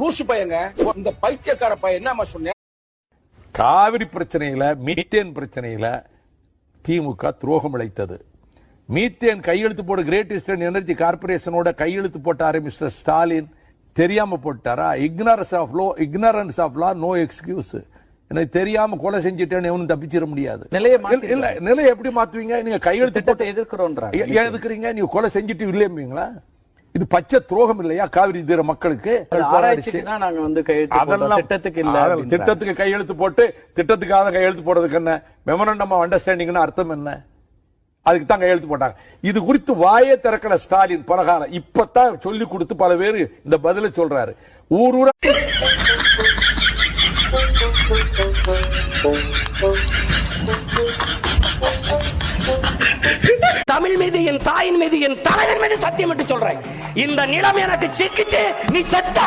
லூசு பையங்க. இந்த பைத்தியக்கார பையன். என்னமா சொன்னேன் காவிரி பிரச்சனையில மீத்தேன் பிரச்சனையில திமுக துரோகம் இழைத்தது. மீத்தேன் கையெழுத்து போட கிரேட் ஈஸ்டர்ன் எனர்ஜி கார்பரேஷனோட கையெழுத்து போட்டாரு மிஸ்டர் ஸ்டாலின் தெரியாம போட்டாரா? Ignorance of law ignorance of law no excuse எனக்கு தெரியாம கொலை செஞ்சுட்டேன்னு எவனும் தப்பிச்சிட முடியாது. நிலையை இல்ல. நிலையை எப்படி மாத்துவீங்க? நீங்க கையெழுத்து ஏன் எதுக்குறீங்க? நீங்க கொலை செஞ்சுட்டு இல்லையீங்களா இது பச்சை துரோகம் இல்லையா? காவிரி தீர மக்களுக்கு? நாங்க வந்து. அதெல்லாம் திட்டத்துக்கு இல்ல. திட்டத்துக்கு கையெழுத்து போட்டு திட்டத்துக்காக கையெழுத்து போடுறதுக்கு என்ன? மெமரண்டம் ஆஃப் அண்டர்ஸ்டாண்டிங்னு அர்த்தம் என்ன? அதுக்கு தான் கையெழுத்து போட்டாங்க. இது குறித்து வாயே திறக்கல ஸ்டாலின் பலகாலம் இப்பதான் சொல்லி கொடுத்து பல பேர் இந்த பதில சொல்றாரு. ஊர் ஊரா மீது என் தாயின் மீது என் தலைவன் மீது சத்தியம் என்று சொல்றேன். இந்த நிலம் எனக்கு சிக்கிச்சு நீ செத்த.